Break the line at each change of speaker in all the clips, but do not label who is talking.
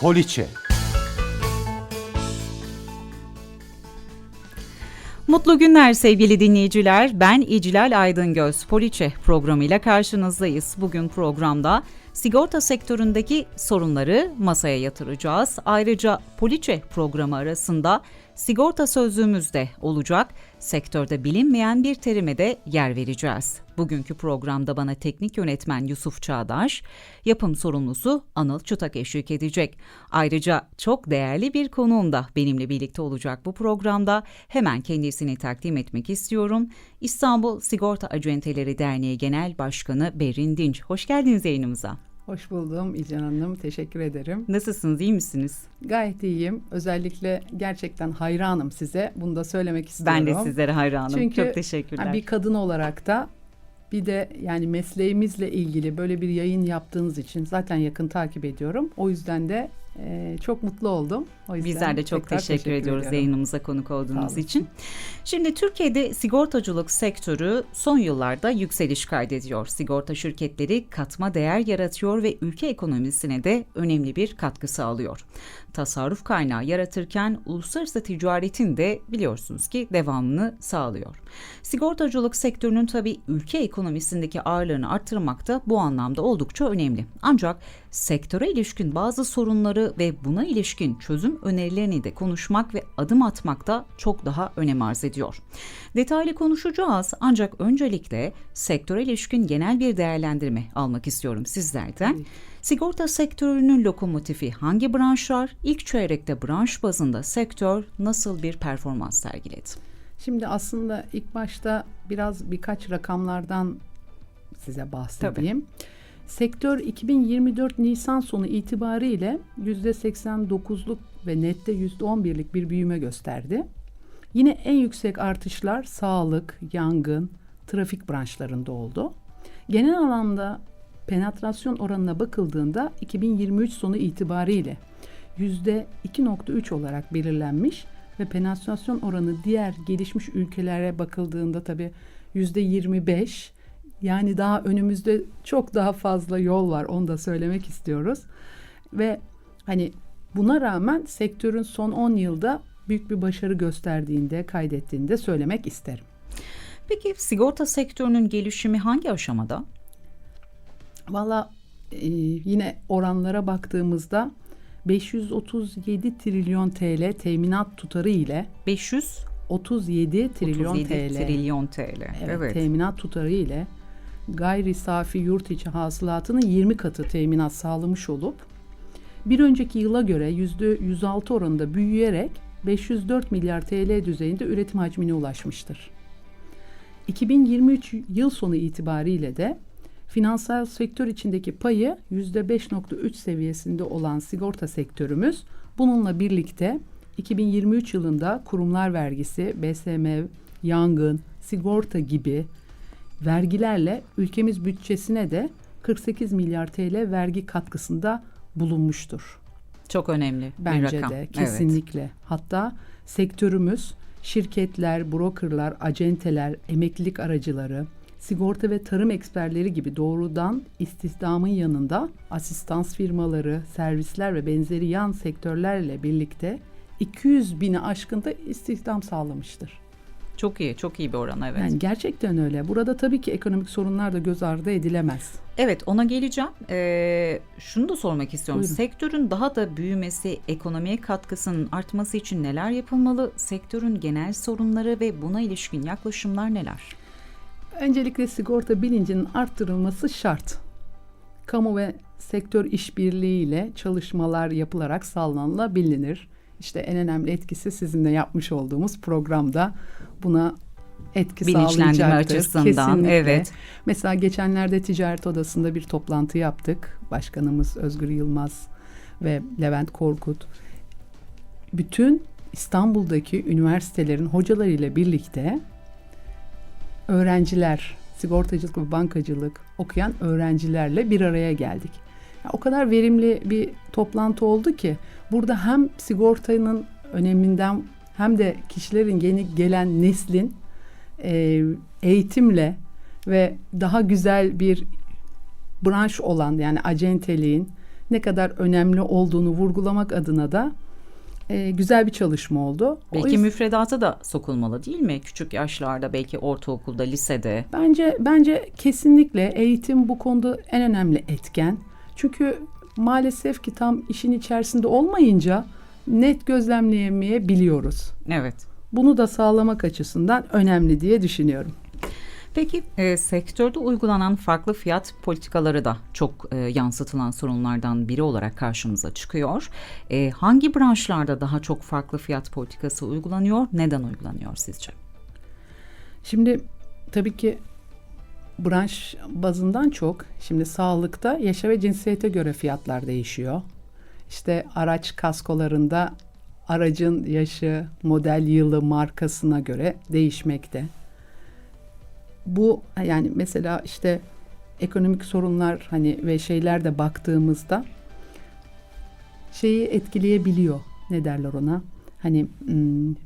Poliçe
Mutlu günler sevgili dinleyiciler. Ben İclal Aydıngöz. Poliçe programıyla karşınızdayız. Bugün programda sigorta sektöründeki sorunları masaya yatıracağız. Ayrıca Poliçe programı arasında sigorta sözlüğümüz de olacak. Sektörde bilinmeyen bir terime de yer vereceğiz. Bugünkü programda bana teknik yönetmen Yusuf Çağdaş, yapım sorumlusu Anıl Çıtak eşlik edecek. Ayrıca çok değerli bir konuğum da benimle birlikte olacak bu programda. Hemen kendisini takdim etmek istiyorum. İstanbul Sigorta Acenteleri Derneği Genel Başkanı Berin Dinç. Hoş geldiniz yayınımıza.
Hoş buldum İlcan Hanım. Teşekkür ederim.
Nasılsınız, iyi misiniz?
Gayet iyiyim. Özellikle gerçekten hayranım size. Bunu da söylemek istiyorum.
Ben de sizlere hayranım.
Çünkü
Çok teşekkürler.
bir kadın olarak da bir de yani mesleğimizle ilgili böyle bir yayın yaptığınız için zaten yakın takip ediyorum. O yüzden de e, çok mutlu oldum. O yüzden
Bizler de çok
tekrar
teşekkür, ediyoruz
ediyorum.
yayınımıza konuk olduğunuz için. Şimdi Türkiye'de sigortacılık sektörü son yıllarda yükseliş kaydediyor. Sigorta şirketleri katma değer yaratıyor ve ülke ekonomisine de önemli bir katkı sağlıyor. Tasarruf kaynağı yaratırken uluslararası ticaretin de biliyorsunuz ki devamını sağlıyor. Sigortacılık sektörünün tabii ülke ekonomisindeki ağırlığını arttırmak da bu anlamda oldukça önemli. Ancak sektöre ilişkin bazı sorunları ve buna ilişkin çözüm önerilerini de konuşmak ve adım atmak da çok daha önem arz ediyor. Detaylı konuşacağız ancak öncelikle sektöre ilişkin genel bir değerlendirme almak istiyorum sizlerden.
Tabii.
Sigorta sektörünün lokomotifi hangi branşlar? İlk çeyrekte branş bazında sektör nasıl bir performans sergiledi?
Şimdi aslında ilk başta biraz birkaç rakamlardan size bahsedeyim. Sektör 2024 Nisan sonu itibariyle %89'luk ve nette %11'lik bir büyüme gösterdi. Yine en yüksek artışlar sağlık, yangın, trafik branşlarında oldu. Genel alanda penetrasyon oranına bakıldığında 2023 sonu itibariyle %2.3 olarak belirlenmiş ve penetrasyon oranı diğer gelişmiş ülkelere bakıldığında tabii %25 yani daha önümüzde çok daha fazla yol var onu da söylemek istiyoruz. Ve hani buna rağmen sektörün son 10 yılda büyük bir başarı gösterdiğinde, kaydettiğini de söylemek isterim.
Peki sigorta sektörünün gelişimi hangi aşamada?
Valla e, yine oranlara baktığımızda 537 trilyon TL teminat tutarı ile
500
37 trilyon
37
TL.
trilyon TL.
Evet,
Evet.
teminat tutarı ile gayri safi yurt içi hasılatının 20 katı teminat sağlamış olup bir önceki yıla göre yüzde 106 oranında büyüyerek 504 milyar TL düzeyinde üretim hacmine ulaşmıştır. 2023 yıl sonu itibariyle de finansal sektör içindeki payı %5.3 seviyesinde olan sigorta sektörümüz bununla birlikte 2023 yılında kurumlar vergisi, BSM, yangın, sigorta gibi vergilerle ülkemiz bütçesine de 48 milyar TL vergi katkısında bulunmuştur.
Çok önemli
Bence
bir rakam.
de
Evet.
kesinlikle. Hatta sektörümüz şirketler, brokerlar, acenteler, emeklilik aracıları, sigorta ve tarım eksperleri gibi doğrudan istihdamın yanında asistans firmaları, servisler ve benzeri yan sektörlerle birlikte 200 bini aşkında istihdam sağlamıştır.
Çok iyi, çok iyi bir oran evet.
Yani gerçekten öyle. Burada tabii ki ekonomik sorunlar da göz ardı edilemez.
Evet ona geleceğim. Ee, şunu da sormak istiyorum.
Buyurun.
Sektörün daha da büyümesi, ekonomiye katkısının artması için neler yapılmalı? Sektörün genel sorunları ve buna ilişkin yaklaşımlar neler?
Öncelikle sigorta bilincinin arttırılması şart. Kamu ve sektör işbirliğiyle çalışmalar yapılarak sağlanılabilir. İşte en önemli etkisi sizinle yapmış olduğumuz programda buna etki
Bilinçlendirme açısından,
Kesinlikle.
evet.
Mesela geçenlerde ticaret odasında bir toplantı yaptık. Başkanımız Özgür Yılmaz ve Levent Korkut. Bütün İstanbul'daki üniversitelerin hocalarıyla birlikte öğrenciler, sigortacılık ve bankacılık okuyan öğrencilerle bir araya geldik. O kadar verimli bir toplantı oldu ki burada hem sigortanın öneminden hem de kişilerin yeni gelen neslin e, eğitimle ve daha güzel bir branş olan yani acenteliğin ne kadar önemli olduğunu vurgulamak adına da e, güzel bir çalışma oldu. O
Belki
yüzden-
müfredata da sokulmalı değil mi? Küçük yaşlarda belki ortaokulda, lisede.
Bence bence kesinlikle eğitim bu konuda en önemli etken. Çünkü maalesef ki tam işin içerisinde olmayınca net gözlemleyemeyebiliyoruz.
Evet.
Bunu da sağlamak açısından önemli diye düşünüyorum.
Peki e, sektörde uygulanan farklı fiyat politikaları da çok e, yansıtılan sorunlardan biri olarak karşımıza çıkıyor. E, hangi branşlarda daha çok farklı fiyat politikası uygulanıyor? Neden uygulanıyor sizce?
Şimdi tabii ki branş bazından çok şimdi sağlıkta yaşa ve cinsiyete göre fiyatlar değişiyor. İşte araç kaskolarında aracın yaşı, model yılı, markasına göre değişmekte. Bu yani mesela işte ekonomik sorunlar hani ve şeyler de baktığımızda şeyi etkileyebiliyor. Ne derler ona? Hani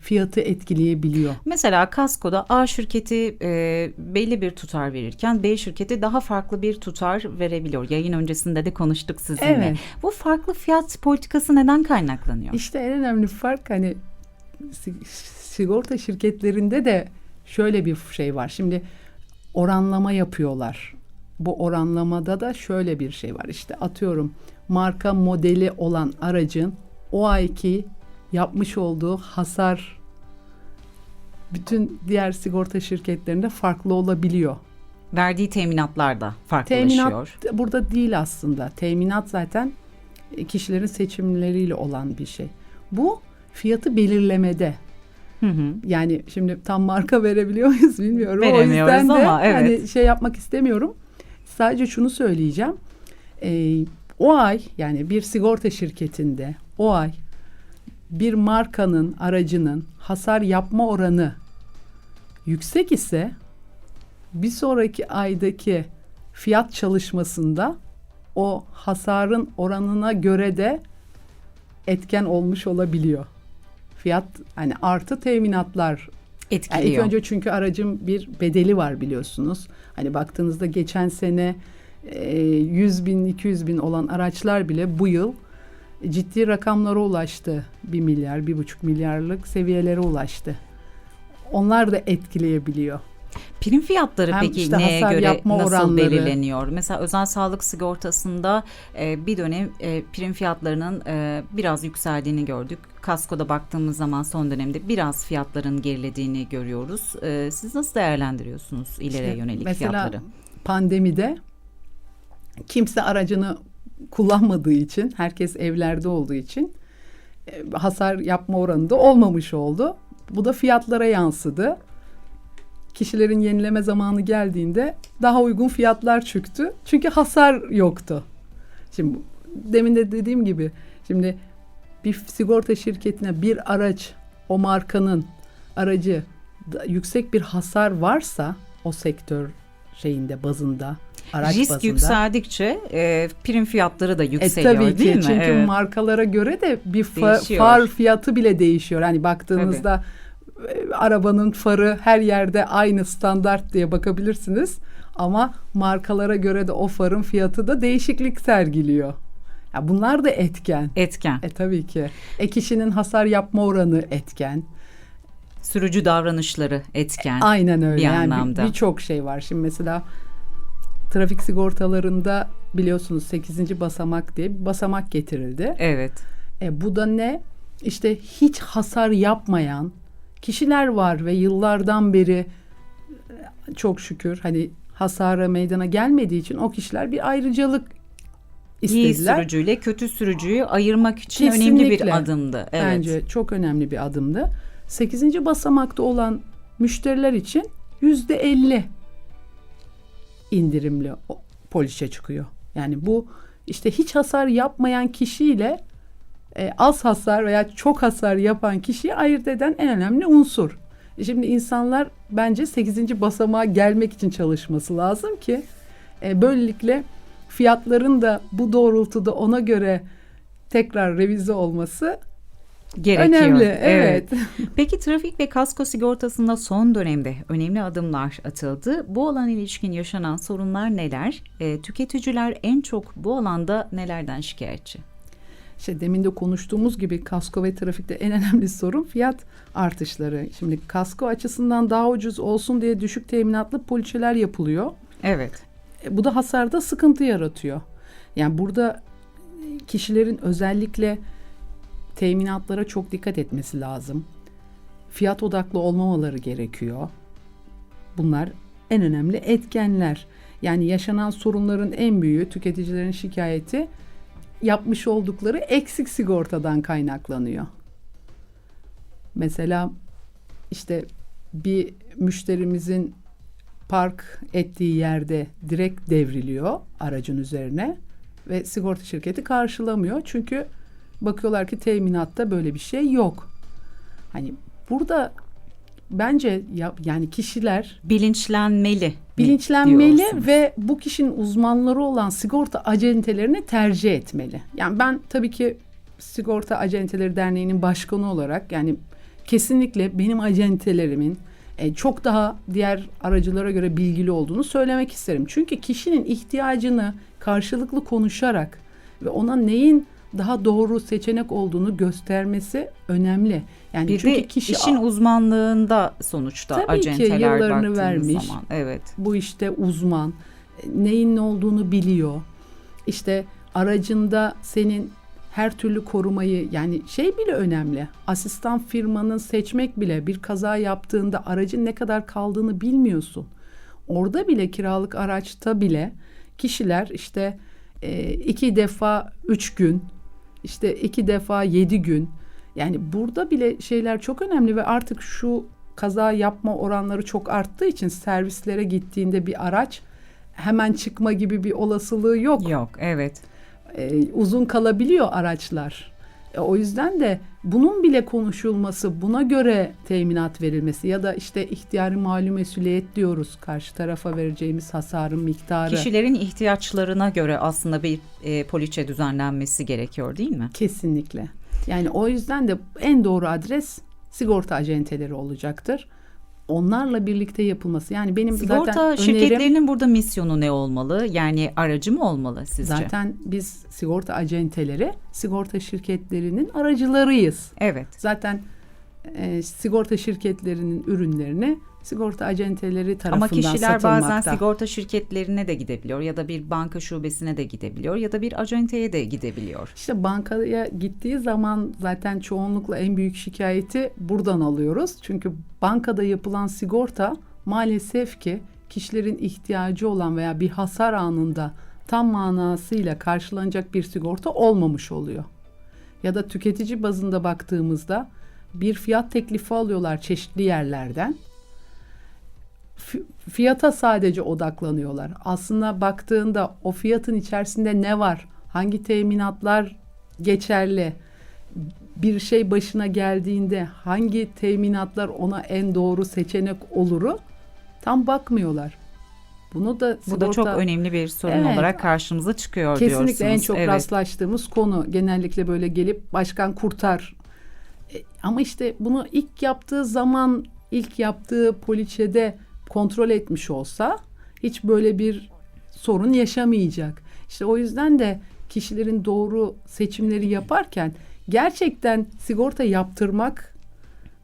fiyatı etkileyebiliyor.
Mesela kaskoda A şirketi e, belli bir tutar verirken B şirketi daha farklı bir tutar verebiliyor. Yayın öncesinde de konuştuk sizinle.
Evet.
Bu farklı fiyat politikası neden kaynaklanıyor?
İşte en önemli fark hani si- sigorta şirketlerinde de şöyle bir şey var. Şimdi oranlama yapıyorlar. Bu oranlamada da şöyle bir şey var. İşte atıyorum marka modeli olan aracın o ayki yapmış olduğu hasar bütün diğer sigorta şirketlerinde farklı olabiliyor.
Verdiği teminatlar da farklılaşıyor.
Teminat burada değil aslında. Teminat zaten kişilerin seçimleriyle olan bir şey. Bu fiyatı belirlemede.
Hı hı.
Yani şimdi tam marka verebiliyor muyuz bilmiyorum.
Veremiyoruz
o yüzden de
ama evet.
hani şey yapmak istemiyorum. Sadece şunu söyleyeceğim. Ee, o ay yani bir sigorta şirketinde o ay bir markanın aracının hasar yapma oranı yüksek ise bir sonraki aydaki fiyat çalışmasında o hasarın oranına göre de etken olmuş olabiliyor. Fiyat hani artı teminatlar yani ilk
Etkiliyor.
önce çünkü aracın bir bedeli var biliyorsunuz. Hani baktığınızda geçen sene e, 100 bin 200 bin olan araçlar bile bu yıl ciddi rakamlara ulaştı. 1 milyar, 1,5 milyarlık seviyelere ulaştı. Onlar da etkileyebiliyor.
Prim fiyatları
Hem
peki
işte
neye göre
yapma
nasıl
oranları.
belirleniyor? Mesela özel sağlık sigortasında e, bir dönem e, prim fiyatlarının e, biraz yükseldiğini gördük. Kaskoda baktığımız zaman son dönemde biraz fiyatların gerilediğini görüyoruz. E, siz nasıl değerlendiriyorsunuz ileriye
İşte
yönelik
mesela
fiyatları?
pandemide kimse aracını kullanmadığı için, herkes evlerde olduğu için e, hasar yapma oranı da olmamış oldu. Bu da fiyatlara yansıdı. Kişilerin yenileme zamanı geldiğinde daha uygun fiyatlar çıktı. Çünkü hasar yoktu. Şimdi demin de dediğim gibi şimdi bir sigorta şirketine bir araç o markanın aracı yüksek bir hasar varsa o sektör şeyinde bazında araç
Risk
bazında.
yükseldikçe e, prim fiyatları da
E
yükseliyor
tabii ki
değil mi?
çünkü
Evet.
markalara göre de bir fa-
Değişiyor.
far fiyatı bile değişiyor. Hani baktığınızda e, arabanın farı her yerde aynı standart diye bakabilirsiniz. Ama markalara göre de o farın fiyatı da değişiklik sergiliyor. Ya bunlar da etken.
Etken.
E tabii ki. E kişinin hasar yapma oranı etken.
Sürücü davranışları etken.
Aynen öyle.
bir
yani bir-
anlamda.
birçok şey var. Şimdi mesela trafik sigortalarında biliyorsunuz 8. basamak diye bir basamak getirildi.
Evet.
E, bu da ne? İşte hiç hasar yapmayan kişiler var ve yıllardan beri e, çok şükür hani hasara meydana gelmediği için o kişiler bir ayrıcalık
İyi
istediler.
sürücüyle kötü sürücüyü ayırmak için önemli
Kesinlikle.
bir adımdı. Evet.
Bence çok önemli bir adımdı. 8. basamakta olan müşteriler için yüzde 50 indirimli o- poliçe çıkıyor. Yani bu işte hiç hasar yapmayan kişiyle e, az hasar veya çok hasar yapan kişiyi ayırt eden en önemli unsur. E, Şimdi insanlar bence 8. basamağa gelmek için çalışması lazım ki e, böylelikle fiyatların da bu doğrultuda ona göre tekrar revize olması
Gerekiyor.
önemli. Evet.
Peki trafik ve kasko sigortasında son dönemde önemli adımlar atıldı. Bu alana ilişkin yaşanan sorunlar neler? E, tüketiciler en çok bu alanda nelerden şikayetçi?
İşte demin de konuştuğumuz gibi kasko ve trafikte en önemli sorun fiyat artışları. Şimdi kasko açısından daha ucuz olsun diye düşük teminatlı poliçeler yapılıyor.
Evet.
E, bu da hasarda sıkıntı yaratıyor. Yani burada kişilerin özellikle teminatlara çok dikkat etmesi lazım. Fiyat odaklı olmamaları gerekiyor. Bunlar en önemli etkenler. Yani yaşanan sorunların en büyüğü tüketicilerin şikayeti yapmış oldukları eksik sigortadan kaynaklanıyor. Mesela işte bir müşterimizin park ettiği yerde direkt devriliyor aracın üzerine ve sigorta şirketi karşılamıyor. Çünkü bakıyorlar ki teminatta böyle bir şey yok. Hani burada bence ya, yani kişiler
Bilinçlenmeli.
bilinçlenmeli ve bu kişinin uzmanları olan sigorta acentelerini tercih etmeli. Yani ben tabii ki Sigorta Acenteleri Derneği'nin başkanı olarak yani kesinlikle benim acentelerimin e, çok daha diğer aracılara göre bilgili olduğunu söylemek isterim. Çünkü kişinin ihtiyacını karşılıklı konuşarak ve ona neyin daha doğru seçenek olduğunu göstermesi önemli. Yani
Bir
çünkü
de
kişi
işin uzmanlığında sonuçta
Tabii ki
acenteler
yıllarını
baktığınız
vermiş.
zaman. Evet.
bu işte uzman, neyin ne olduğunu biliyor. İşte aracında senin her türlü korumayı yani şey bile önemli. Asistan firmanın seçmek bile bir kaza yaptığında aracın ne kadar kaldığını bilmiyorsun. Orada bile kiralık araçta bile kişiler işte e, iki defa üç gün, işte iki defa yedi gün. Yani burada bile şeyler çok önemli ve artık şu kaza yapma oranları çok arttığı için servislere gittiğinde bir araç hemen çıkma gibi bir olasılığı yok.
Yok, evet.
Ee, uzun kalabiliyor araçlar. E, o yüzden de bunun bile konuşulması, buna göre teminat verilmesi ya da işte ihtiyari malum mesuliyet diyoruz karşı tarafa vereceğimiz hasarın miktarı.
Kişilerin ihtiyaçlarına göre aslında bir e, poliçe düzenlenmesi gerekiyor değil mi?
Kesinlikle. Yani o yüzden de en doğru adres sigorta acenteleri olacaktır. Onlarla birlikte yapılması. Yani benim
Sigorta
zaten önerim
şirketlerinin burada misyonu ne olmalı? Yani aracı mı olmalı sizce?
zaten biz sigorta acenteleri sigorta şirketlerinin aracılarıyız.
Evet.
Zaten e, sigorta şirketlerinin ürünlerini sigorta acenteleri tarafından
Ama kişiler
satılmakta.
bazen sigorta şirketlerine de gidebiliyor ya da bir banka şubesine de gidebiliyor ya da bir acenteye de gidebiliyor.
İşte bankaya gittiği zaman zaten çoğunlukla en büyük şikayeti buradan alıyoruz. Çünkü bankada yapılan sigorta maalesef ki kişilerin ihtiyacı olan veya bir hasar anında tam manasıyla karşılanacak bir sigorta olmamış oluyor. Ya da tüketici bazında baktığımızda bir fiyat teklifi alıyorlar çeşitli yerlerden. Fi- Fiyata sadece odaklanıyorlar. Aslında baktığında o fiyatın içerisinde ne var? Hangi teminatlar geçerli? Bir şey başına geldiğinde hangi teminatlar ona en doğru seçenek oluru tam bakmıyorlar. Bunu da
Bu da çok
sigorta-
önemli bir sorun
Evet.
olarak karşımıza çıkıyor
Kesinlikle en
diyorsunuz.
çok
evet.
rastlaştığımız konu. Genellikle böyle gelip başkan kurtar. E, ama işte bunu ilk yaptığı zaman ilk yaptığı poliçede kontrol etmiş olsa hiç böyle bir sorun yaşamayacak. İşte o yüzden de kişilerin doğru seçimleri yaparken gerçekten sigorta yaptırmak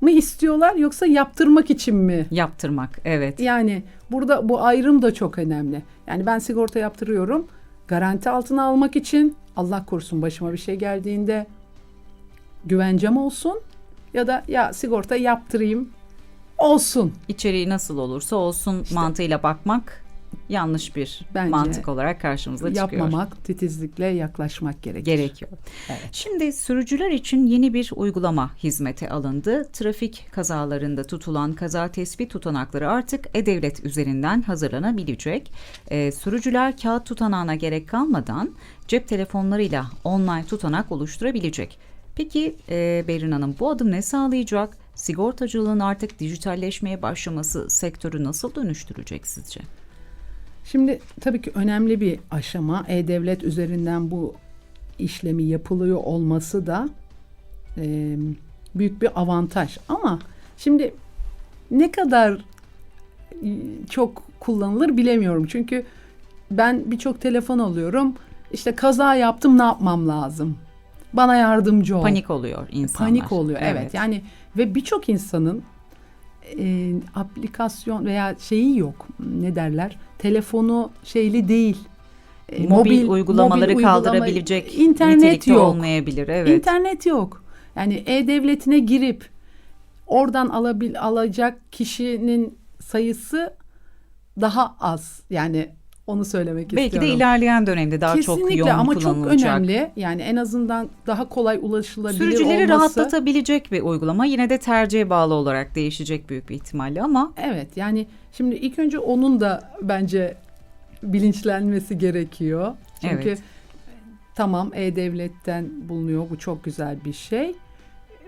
mı istiyorlar yoksa yaptırmak için mi
Yaptırmak, evet.
yani burada bu ayrım da çok önemli. Yani ben sigorta yaptırıyorum. Garanti altına almak için Allah korusun başıma bir şey geldiğinde güvencem olsun ya da ya sigorta yaptırayım olsun.
İçeriği nasıl olursa olsun mantığıyla bakmak yanlış bir
Bence
mantık olarak karşımıza çıkıyor.
Yapmamak, titizlikle yaklaşmak gerekir.
gerekiyor.
Evet.
Şimdi sürücüler için yeni bir uygulama hizmete alındı. Trafik kazalarında tutulan kaza tespit tutanakları artık e-devlet üzerinden hazırlanabilecek. Ee, sürücüler kağıt tutanağına gerek kalmadan cep telefonlarıyla online tutanak oluşturabilecek. Peki e, Berin Hanım bu adım ne sağlayacak? Sigortacılığın artık dijitalleşmeye başlaması sektörü nasıl dönüştürecek sizce?
Şimdi tabii ki önemli bir aşama. E-Devlet üzerinden bu işlemi yapılıyor olması da e, büyük bir avantaj. Ama şimdi ne kadar e, çok kullanılır bilemiyorum. Çünkü ben birçok telefon alıyorum. İşte kaza yaptım ne yapmam lazım? Bana yardımcı ol.
Panik oluyor insanlar.
Panik oluyor evet. Yani ve birçok insanın e, aplikasyon veya şeyi yok. Ne derler? Telefonu şeyli değil. E,
mobil, uygulamaları
mobil
kaldırabilecek
uygulama- internet yok.
olmayabilir. Evet.
İnternet yok. Yani e-devletine girip oradan alabil alacak kişinin sayısı daha az. Yani onu söylemek
Belki
istiyorum.
de ilerleyen dönemde daha çok
Kesinlikle
yoğun
ama çok
kullanılacak.
önemli. Yani en azından daha kolay ulaşılabilir
Sürücüleri
olması.
rahatlatabilecek bir uygulama. Yine de tercihe bağlı olarak değişecek büyük bir ihtimalle ama
Evet yani şimdi ilk önce onun da bence bilinçlenmesi gerekiyor. Çünkü
Evet.
tamam e-devletten bulunuyor bu çok güzel bir şey.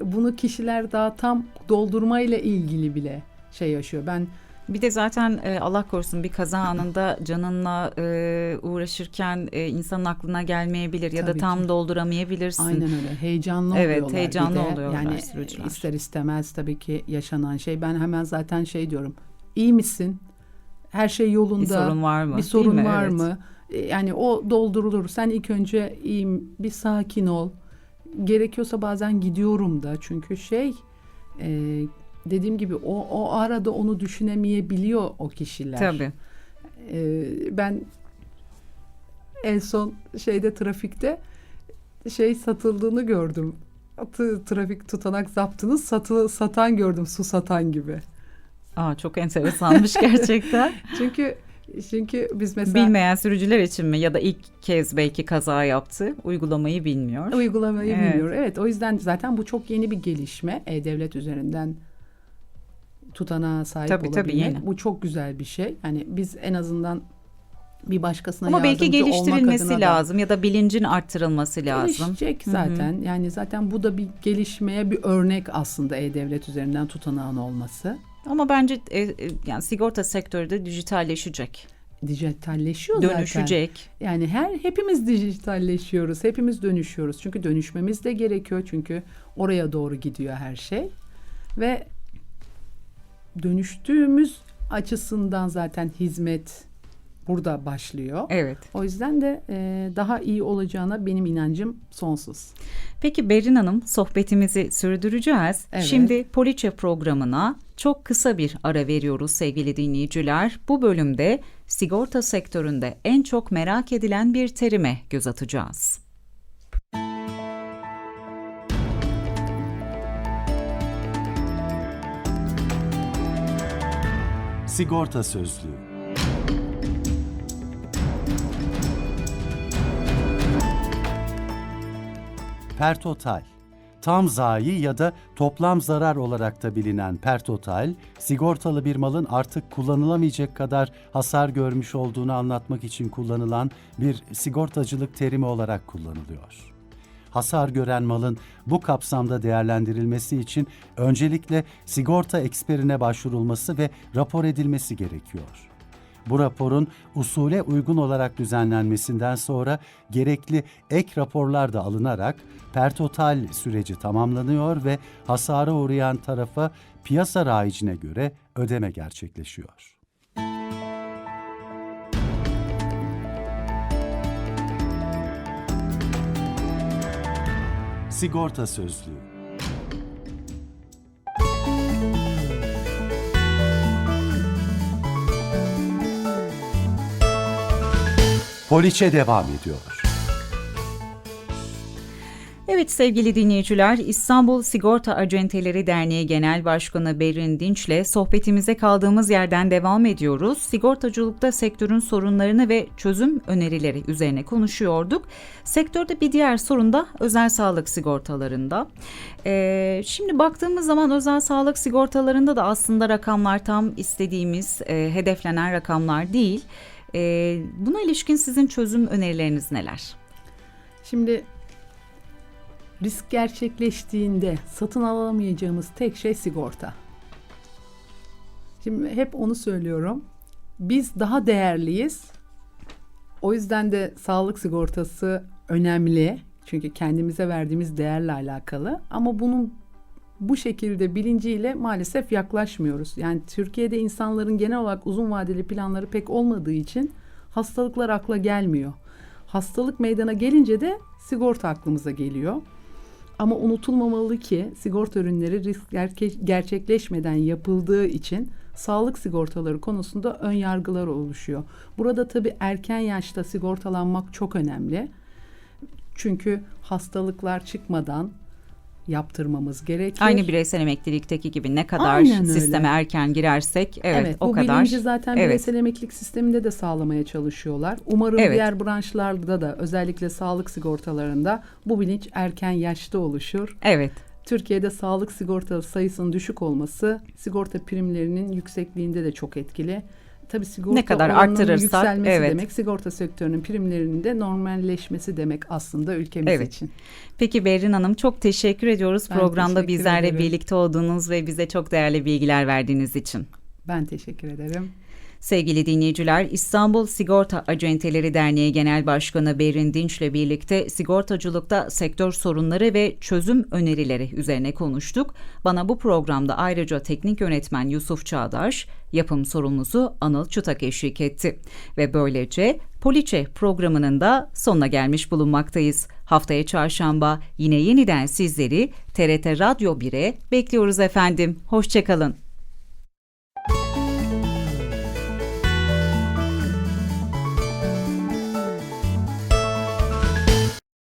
Bunu kişiler daha tam doldurmayla ilgili bile şey yaşıyor. Ben
bir de zaten e, Allah korusun bir kaza anında canınla e, uğraşırken e, insanın aklına gelmeyebilir ya da
Tabii
tam
ki.
dolduramayabilirsin.
aynen öyle heyecanlı
Evet,
oluyorlar.
heyecanlı
bir de.
oluyorlar
Yani
sürücüler.
ister istemez tabii ki yaşanan şey. Ben hemen zaten şey diyorum. İyi misin? Her şey yolunda.
Bir sorun var mı?
Bir
Değil
sorun
mi?
var
Evet.
mı? E, Yani o doldurulur. Sen ilk önce iyiyim, bir sakin ol. Gerekiyorsa bazen gidiyorum da. Çünkü şey e, dediğim gibi o, o arada onu düşünemeyebiliyor o kişiler.
Tabii.
E, ben en son şeyde trafikte şey satıldığını gördüm. T- trafik tutanak zaptını satı, satan gördüm su satan gibi.
Aa, çok enteresanmış gerçekten.
Çünkü çünkü biz mesela
Bilmeyen sürücüler için mi ya da ilk kez belki kaza yaptı uygulamayı bilmiyor.
Uygulamayı
Evet.
bilmiyor. Evet o yüzden zaten bu çok yeni bir gelişme. E-Devlet üzerinden tutanağa sahip
Tabii, tabii,
olabilmek.
yeni.
Bu çok güzel bir şey. Yani biz en azından bir başkasına
Ama belki geliştirilmesi
da
lazım ya da bilincin arttırılması lazım.
Gelişecek zaten. Yani zaten bu da bir gelişmeye bir örnek aslında E-Devlet üzerinden tutanağın olması.
Ama bence e, e, yani sigorta sektörü de dijitalleşecek,
Dijitalleşiyor zaten.
dönüşecek.
Yani her hepimiz dijitalleşiyoruz, hepimiz dönüşüyoruz. Çünkü dönüşmemiz de gerekiyor çünkü oraya doğru gidiyor her şey. Ve dönüştüğümüz açısından zaten hizmet burada başlıyor.
Evet.
O yüzden de e, daha iyi olacağına benim inancım sonsuz.
Peki Berin Hanım sohbetimizi sürdüreceğiz.
Evet.
Şimdi Poliçe programına çok kısa bir ara veriyoruz sevgili dinleyiciler. Bu bölümde sigorta sektöründe en çok merak edilen bir terime göz atacağız.
Sigorta Sözlüğü. Pertotal Tam zayi ya da toplam zarar olarak da bilinen pertotal, sigortalı bir malın artık kullanılamayacak kadar hasar görmüş olduğunu anlatmak için kullanılan bir sigortacılık terimi olarak kullanılıyor hasar gören malın bu kapsamda değerlendirilmesi için öncelikle sigorta eksperine başvurulması ve rapor edilmesi gerekiyor. Bu raporun usule uygun olarak düzenlenmesinden sonra gerekli ek raporlar da alınarak pertotal süreci tamamlanıyor ve hasara uğrayan tarafa piyasa rayicine göre ödeme gerçekleşiyor. Sigorta Sözlüğü Poliçe devam ediyor.
Evet sevgili dinleyiciler, İstanbul Sigorta Acenteleri Derneği Genel Başkanı Berin Dinç'le sohbetimize kaldığımız yerden devam ediyoruz. Sigortacılıkta sektörün sorunlarını ve çözüm önerileri üzerine konuşuyorduk. Sektörde bir diğer sorun da özel sağlık sigortalarında. Ee, şimdi baktığımız zaman özel sağlık sigortalarında da aslında rakamlar tam istediğimiz, e, hedeflenen rakamlar değil. Ee, buna ilişkin sizin çözüm önerileriniz neler?
Şimdi risk gerçekleştiğinde satın alamayacağımız tek şey sigorta. Şimdi hep onu söylüyorum. Biz daha değerliyiz. O yüzden de sağlık sigortası önemli. Çünkü kendimize verdiğimiz değerle alakalı. Ama bunun bu şekilde bilinciyle maalesef yaklaşmıyoruz. Yani Türkiye'de insanların genel olarak uzun vadeli planları pek olmadığı için hastalıklar akla gelmiyor. Hastalık meydana gelince de sigorta aklımıza geliyor. Ama unutulmamalı ki sigorta ürünleri risk gerçekleşmeden yapıldığı için sağlık sigortaları konusunda ön yargılar oluşuyor. Burada tabii erken yaşta sigortalanmak çok önemli. Çünkü hastalıklar çıkmadan yaptırmamız gerekiyor.
Aynı bireysel emeklilikteki gibi ne kadar
Aynen öyle.
sisteme erken girersek evet, o
bu
kadar.
bilinci zaten
Evet.
bireysel emeklilik sisteminde de sağlamaya çalışıyorlar. Umarım
Evet.
diğer branşlarda da özellikle sağlık sigortalarında bu bilinç erken yaşta oluşur.
Evet.
Türkiye'de sağlık sigorta sayısının düşük olması sigorta primlerinin yüksekliğinde de çok etkili. Tabii sigorta
Ne kadar
oranının
arttırırsak,
yükselmesi
evet.
demek sigorta sektörünün primlerinin de normalleşmesi demek aslında ülkemiz
Evet.
için.
Peki Berrin Hanım çok teşekkür ediyoruz
Ben
programda
teşekkür
bizlerle
ederim.
birlikte olduğunuz ve bize çok değerli bilgiler verdiğiniz için.
Ben teşekkür ederim.
Sevgili dinleyiciler, İstanbul Sigorta Acenteleri Derneği Genel Başkanı Berin Dinç'le birlikte sigortacılıkta sektör sorunları ve çözüm önerileri üzerine konuştuk. Bana bu programda ayrıca teknik yönetmen Yusuf Çağdaş, yapım sorumlusu Anıl Çıtak eşlik etti. Ve böylece Poliçe programının da sonuna gelmiş bulunmaktayız. Haftaya çarşamba yine yeniden sizleri TRT Radyo 1'e bekliyoruz efendim. Hoşçakalın.